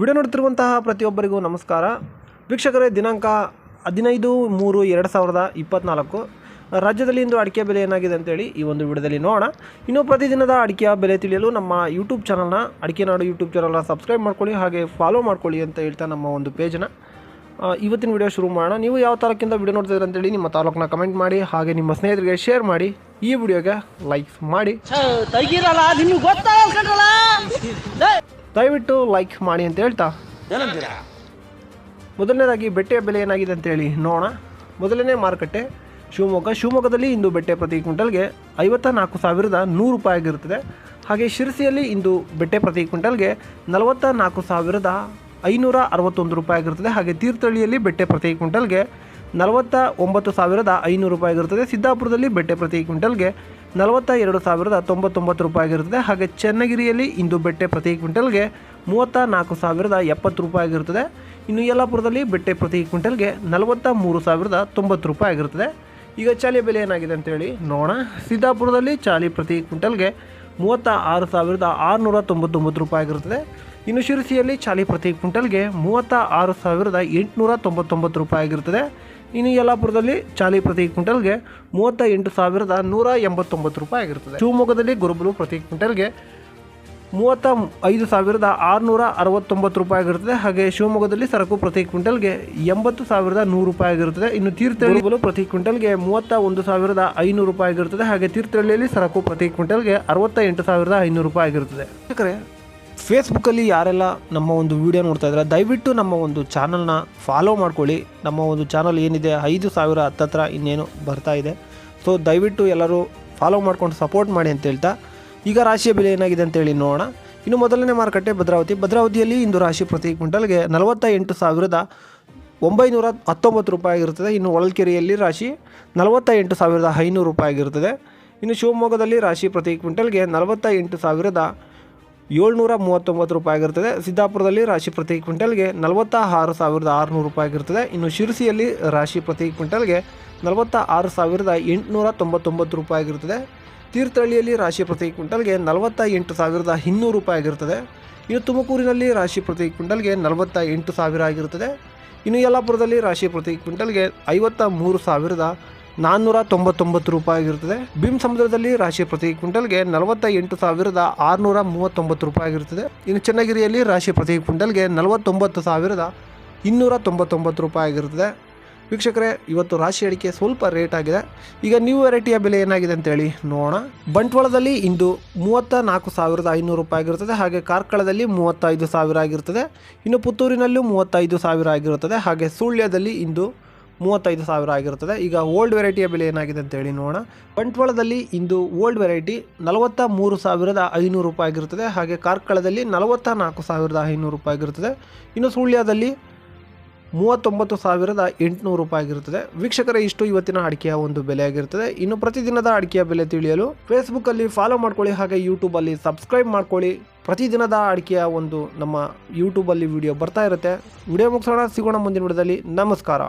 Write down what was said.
Video ನೋಡ್ತಿರುವಂತಹ ಪ್ರತಿಯೊಬ್ಬರಿಗೂ ನಮಸ್ಕಾರ. ವೀಕ್ಷಕರೇ, ದಿನಾಂಕ ಹದಿನೈದು ಮೂರು ಎರಡು ಸಾವಿರದ ಇಪ್ಪತ್ತ್ನಾಲ್ಕು ರಾಜ್ಯದಲ್ಲಿ ಇಂದು ಅಡಿಕೆ ಬೆಲೆ ಏನಾಗಿದೆ ಅಂತೇಳಿ ಈ ಒಂದು ವಿಡಿಯೋದಲ್ಲಿ ನೋಡೋಣ. ಇನ್ನು ಪ್ರತಿದಿನದ ಅಡಿಕೆಯ ಬೆಲೆ ತಿಳಿಯಲು ನಮ್ಮ ಯೂಟ್ಯೂಬ್ ಚಾನಲ್ನ ಅಡಿಕೆ ನಾಡು ಯೂಟ್ಯೂಬ್ ಚಾನಲ್ನ ಸಬ್ಸ್ಕ್ರೈಬ್ ಮಾಡ್ಕೊಳ್ಳಿ ಹಾಗೆ ಫಾಲೋ ಮಾಡ್ಕೊಳ್ಳಿ ಅಂತ ಹೇಳ್ತಾ ನಮ್ಮ ಒಂದು ಪೇಜನ್ನ ಇವತ್ತಿನ ವಿಡಿಯೋ ಶುರು ಮಾಡೋಣ. ನೀವು ಯಾವ ತಾಲೂಕಿಂದ ವಿಡಿಯೋ ನೋಡ್ತಿದ್ದೀರ ಅಂತೇಳಿ ನಿಮ್ಮ ತಾಲೂಕನ್ನ ಕಮೆಂಟ್ ಮಾಡಿ ಹಾಗೆ ನಿಮ್ಮ ಸ್ನೇಹಿತರಿಗೆ ಶೇರ್ ಮಾಡಿ. ಈ ವಿಡಿಯೋಗೆ ಲೈಕ್ ಮಾಡಿ. ದಯವಿಟ್ಟು ಲೈಕ್ ಮಾಡಿ ಅಂತ ಹೇಳ್ತಾ. ಏನಂತೀರಾ? ಮೊದಲನೇದಾಗಿ ಬೆಟ್ಟೆಯ ಬೆಲೆ ಏನಾಗಿದೆ ಅಂತೇಳಿ ನೋಡೋಣ. ಮೊದಲನೇ ಮಾರುಕಟ್ಟೆ ಶಿವಮೊಗ್ಗ. ಶಿವಮೊಗ್ಗದಲ್ಲಿ ಇಂದು ಬೆಟ್ಟೆ ಪ್ರತಿ ಕ್ವಿಂಟಲ್ಗೆ ಐವತ್ತ ನಾಲ್ಕು ಸಾವಿರದ ನೂರು ರೂಪಾಯಿ ಆಗಿರುತ್ತದೆ. ಹಾಗೆ ಶಿರಸಿಯಲ್ಲಿ ಇಂದು ಬೆಟ್ಟೆ ಪ್ರತಿ ಕ್ವಿಂಟಲ್ಗೆ ನಲವತ್ತ ನಾಲ್ಕು ಸಾವಿರದ ಐನೂರ ಅರವತ್ತೊಂದು ರೂಪಾಯಿ ಆಗಿರುತ್ತದೆ. ಹಾಗೆ ತೀರ್ಥಹಳ್ಳಿಯಲ್ಲಿ ಬೆಟ್ಟೆ ಪ್ರತಿ ಕ್ವಿಂಟಲ್ಗೆ ನಲವತ್ತ ಒಂಬತ್ತು ಸಾವಿರದ ಐನೂರು ರೂಪಾಯಿ ಆಗಿರುತ್ತದೆ. ಸಿದ್ದಾಪುರದಲ್ಲಿ ಬೆಟ್ಟೆ ಪ್ರತಿ ಕ್ವಿಂಟಲ್ಗೆ ನಲವತ್ತ ಎರಡು ಸಾವಿರದ ತೊಂಬತ್ತೊಂಬತ್ತು ರೂಪಾಯಿ ಆಗಿರುತ್ತದೆ ಹಾಗೆ ಚನ್ನಗಿರಿಯಲ್ಲಿ ಇಂದು ಬೆಟ್ಟೆ ಪ್ರತಿ ಕ್ವಿಂಟಲ್ಗೆ ಮೂವತ್ತ ನಾಲ್ಕು ಸಾವಿರದ ಎಪ್ಪತ್ತು ರೂಪಾಯಿ ಆಗಿರುತ್ತದೆ ಇನ್ನು ಯಲ್ಲಾಪುರದಲ್ಲಿ ಬೆಟ್ಟೆ ಪ್ರತಿ ಕ್ವಿಂಟಲ್ಗೆ ನಲವತ್ತ ಮೂರು ಸಾವಿರದ ತೊಂಬತ್ತು ರೂಪಾಯಿ ಆಗಿರುತ್ತದೆ ಈಗ ಚಾಲಿ ಬೆಲೆ ಏನಾಗಿದೆ ಅಂತೇಳಿ ನೋಡೋಣ. ಸಿದ್ದಾಪುರದಲ್ಲಿ ಚಾಲಿ ಪ್ರತಿ ಕ್ವಿಂಟಲ್ಗೆ ಮೂವತ್ತ ಆರು ಸಾವಿರದ ಆರುನೂರ ತೊಂಬತ್ತೊಂಬತ್ತು ರೂಪಾಯಿ ಆಗಿರುತ್ತದೆ ಇನ್ನು ಶಿರಸಿಯಲ್ಲಿ ಚಾಲಿ ಪ್ರತಿ ಕ್ವಿಂಟಲ್ಗೆ ಮೂವತ್ತ ಆರು ಸಾವಿರದ ಎಂಟುನೂರ ತೊಂಬತ್ತೊಂಬತ್ತು ರೂಪಾಯಿ ಆಗಿರುತ್ತದೆ ಇನ್ನು ಯಲ್ಲಾಪುರದಲ್ಲಿ ಚಾಲಿ ಪ್ರತಿ ಕ್ವಿಂಟಲ್ಗೆ ಮೂವತ್ತ ಎಂಟು ಸಾವಿರದ ನೂರ ಎಂಬತ್ತೊಂಬತ್ತು ರೂಪಾಯಿ ಆಗಿರುತ್ತದೆ ಶಿವಮೊಗ್ಗದಲ್ಲಿ ಗುರುಬಲು ಪ್ರತಿ ಕ್ವಿಂಟಲ್ಗೆ ಮೂವತ್ತ ಐದು ಸಾವಿರದ ಆರುನೂರ ಅರವತ್ತೊಂಬತ್ತು ರೂಪಾಯಿ ಆಗಿರುತ್ತದೆ ಹಾಗೆ ಶಿವಮೊಗ್ಗದಲ್ಲಿ ಸರಕು ಪ್ರತಿ ಕ್ವಿಂಟಲ್ಗೆ ಎಂಬತ್ತು ಸಾವಿರದ ನೂರು ರೂಪಾಯಿ ಆಗಿರುತ್ತದೆ ಇನ್ನು ತೀರ್ಥಹಳ್ಳಿ ಬಲು ಪ್ರತಿ ಕ್ವಿಂಟಲ್ಗೆ ಮೂವತ್ತ ಒಂದು ಸಾವಿರದ ಐನೂರು ರೂಪಾಯಿ ಆಗಿರುತ್ತದೆ ಹಾಗೆ ತೀರ್ಥಹಳ್ಳಿಯಲ್ಲಿ ಸರಕು ಪ್ರತಿ ಕ್ವಿಂಟಲ್ಗೆ ಅರವತ್ತ ಎಂಟು ಸಾವಿರದ ಐನೂರು ರೂಪಾಯಿ ಆಗಿರುತ್ತದೆ ಯಾಕಂದರೆ ಫೇಸ್ಬುಕ್ಕಲ್ಲಿ ಯಾರೆಲ್ಲ ನಮ್ಮ ಒಂದು ವಿಡಿಯೋ ನೋಡ್ತಾ ಇದ್ದಾರೆ, ದಯವಿಟ್ಟು ನಮ್ಮ ಒಂದು ಚಾನಲ್ನ ಫಾಲೋ ಮಾಡ್ಕೊಳ್ಳಿ. ನಮ್ಮ ಒಂದು ಚಾನಲ್ ಏನಿದೆ, ಐದು ಸಾವಿರ ಹತ್ತತ್ರ ಇನ್ನೇನು ಬರ್ತಾ ಇದೆ. ಸೊ ದಯವಿಟ್ಟು ಎಲ್ಲರೂ ಫಾಲೋ ಮಾಡ್ಕೊಂಡು ಸಪೋರ್ಟ್ ಮಾಡಿ ಅಂತ ಹೇಳ್ತಾ, ಈಗ ರಾಶಿಯ ಬೆಲೆ ಏನಾಗಿದೆ ಅಂತೇಳಿ ನೋಡೋಣ. ಇನ್ನು ಮೊದಲನೇ ಮಾರುಕಟ್ಟೆ ಭದ್ರಾವತಿ. ಭದ್ರಾವತಿಯಲ್ಲಿ ಇಂದು ರಾಶಿ ಪ್ರತಿ ಕ್ವಿಂಟಲ್ಗೆ ನಲವತ್ತ ಎಂಟು ಸಾವಿರದ ಒಂಬೈನೂರ ಹತ್ತೊಂಬತ್ತು ರೂಪಾಯಿ ಆಗಿರುತ್ತದೆ. ಇನ್ನು ಹೊಳಲ್ಕೆರೆಯಲ್ಲಿ ರಾಶಿ ನಲವತ್ತ ಎಂಟು ಸಾವಿರದ ಐನೂರು ರೂಪಾಯಿ ಆಗಿರುತ್ತದೆ. ಇನ್ನು ಶಿವಮೊಗ್ಗದಲ್ಲಿ ರಾಶಿ ಪ್ರತಿ ಕ್ವಿಂಟಲ್ಗೆ ನಲವತ್ತ ಎಂಟು ಸಾವಿರದ ಏಳ್ನೂರ ಮೂವತ್ತೊಂಬತ್ತು ರೂಪಾಯಿ ಆಗಿರ್ತದೆ. ಸಿದ್ದಾಪುರದಲ್ಲಿ ರಾಶಿ ಪ್ರತಿ ಕ್ವಿಂಟಲ್ಗೆ ನಲವತ್ತ ಆರು ಸಾವಿರದ ಆರುನೂರು ರೂಪಾಯಿ ಆಗಿರ್ತದೆ. ಇನ್ನು ಶಿರಸಿಯಲ್ಲಿ ರಾಶಿ ಪ್ರತಿ ಕ್ವಿಂಟಲ್ಗೆ ನಲವತ್ತ ಆರು ಸಾವಿರದ ಎಂಟುನೂರ ತೊಂಬತ್ತೊಂಬತ್ತು ರೂಪಾಯಿ ಆಗಿರುತ್ತದೆ ತೀರ್ಥಹಳ್ಳಿಯಲ್ಲಿ ರಾಶಿ ಪ್ರತಿ ಕ್ವಿಂಟಲ್ಗೆ ನಲವತ್ತ ಎಂಟು ಸಾವಿರದ ಇನ್ನೂರು ರೂಪಾಯಿ ಆಗಿರ್ತದೆ. ಇನ್ನು ತುಮಕೂರಿನಲ್ಲಿ ರಾಶಿ ಪ್ರತಿ ಕ್ವಿಂಟಲ್ಗೆ ನಲವತ್ತ ಎಂಟು ಸಾವಿರ ಆಗಿರುತ್ತದೆ ಇನ್ನು ಯಲ್ಲಾಪುರದಲ್ಲಿ ರಾಶಿ ಪ್ರತಿ ಕ್ವಿಂಟಲ್ಗೆ ಐವತ್ತ ಮೂರು ಸಾವಿರದ ನಾನ್ನೂರ ತೊಂಬತ್ತೊಂಬತ್ತು ರೂಪಾಯಿ ಆಗಿರುತ್ತದೆ ಭೀಮ್ ಸಮುದ್ರದಲ್ಲಿ ರಾಶಿ ಪ್ರತಿ ಕ್ವಿಂಟಲ್ಗೆ ನಲವತ್ತ ಎಂಟು ಸಾವಿರದ ಆರುನೂರ ಮೂವತ್ತೊಂಬತ್ತು ರೂಪಾಯಿ ಆಗಿರುತ್ತದೆ ಇನ್ನು ಚನ್ನಗಿರಿಯಲ್ಲಿ ರಾಶಿ ಪ್ರತಿ ಕ್ವಿಂಟಲ್ಗೆ ನಲವತ್ತೊಂಬತ್ತು ಸಾವಿರದ ಇನ್ನೂರ ತೊಂಬತ್ತೊಂಬತ್ತು ರೂಪಾಯಿ ಆಗಿರುತ್ತದೆ ವೀಕ್ಷಕರೇ, ಇವತ್ತು ರಾಶಿ ಅಡಿಕೆ ಸ್ವಲ್ಪ ರೇಟ್ ಆಗಿದೆ. ಈಗ ನ್ಯೂ ವೆರೈಟಿಯ ಬೆಲೆ ಏನಾಗಿದೆ ಅಂತೇಳಿ ನೋಡೋಣ. ಬಂಟ್ವಾಳದಲ್ಲಿ ಇಂದು ಮೂವತ್ತ ನಾಲ್ಕು ಸಾವಿರದ ಐನೂರು ರೂಪಾಯಿ ಆಗಿರುತ್ತದೆ ಹಾಗೆ ಕಾರ್ಕಳದಲ್ಲಿ ಮೂವತ್ತೈದು ಸಾವಿರ ಆಗಿರುತ್ತದೆ. ಇನ್ನು ಪುತ್ತೂರಿನಲ್ಲೂ ಮೂವತ್ತೈದು ಸಾವಿರ ಆಗಿರುತ್ತದೆ. ಹಾಗೆ ಸುಳ್ಯದಲ್ಲಿ ಇಂದು ಮೂವತ್ತೈದು ಸಾವಿರ ಆಗಿರುತ್ತದೆ. ಈಗ ಓಲ್ಡ್ ವೆರೈಟಿಯ ಬೆಲೆ ಏನಾಗಿದೆ ಅಂತೇಳಿ ನೋಡೋಣ. ಬಂಟ್ವಾಳದಲ್ಲಿ ಇಂದು ಓಲ್ಡ್ ವೆರೈಟಿ ನಲವತ್ತ ಮೂರು ಸಾವಿರದ ಐನೂರು ರೂಪಾಯಿ ಆಗಿರುತ್ತದೆ. ಹಾಗೆ ಕಾರ್ಕಳದಲ್ಲಿ ನಲವತ್ತ ನಾಲ್ಕು ಸಾವಿರದ ಐನೂರು ರೂಪಾಯಿ ಆಗಿರುತ್ತದೆ. ಇನ್ನು ಸುಳ್ಯದಲ್ಲಿ ಮೂವತ್ತೊಂಬತ್ತು ಸಾವಿರದ ಎಂಟುನೂರು ರೂಪಾಯಿ ಆಗಿರುತ್ತದೆ. ವೀಕ್ಷಕರೇ, ಇಷ್ಟು ಇವತ್ತಿನ ಅಡಿಕೆಯ ಒಂದು ಬೆಲೆ ಆಗಿರುತ್ತದೆ. ಇನ್ನು ಪ್ರತಿದಿನದ ಅಡಿಕೆಯ ಬೆಲೆ ತಿಳಿಯಲು ಫೇಸ್ಬುಕ್ಕಲ್ಲಿ ಫಾಲೋ ಮಾಡ್ಕೊಳ್ಳಿ, ಹಾಗೆ ಯೂಟ್ಯೂಬಲ್ಲಿ ಸಬ್ಸ್ಕ್ರೈಬ್ ಮಾಡ್ಕೊಳ್ಳಿ. ಪ್ರತಿದಿನದ ಅಡಿಕೆಯ ಒಂದು ನಮ್ಮ ಯೂಟ್ಯೂಬಲ್ಲಿ ವಿಡಿಯೋ ಬರ್ತಾ ಇರುತ್ತೆ. ವಿಡಿಯೋ ಮುಗಿಸೋಣ. ಸಿಗೋಣ ಮುಂದಿನ ವಿಡಿಯೋದಲ್ಲಿ. ನಮಸ್ಕಾರ.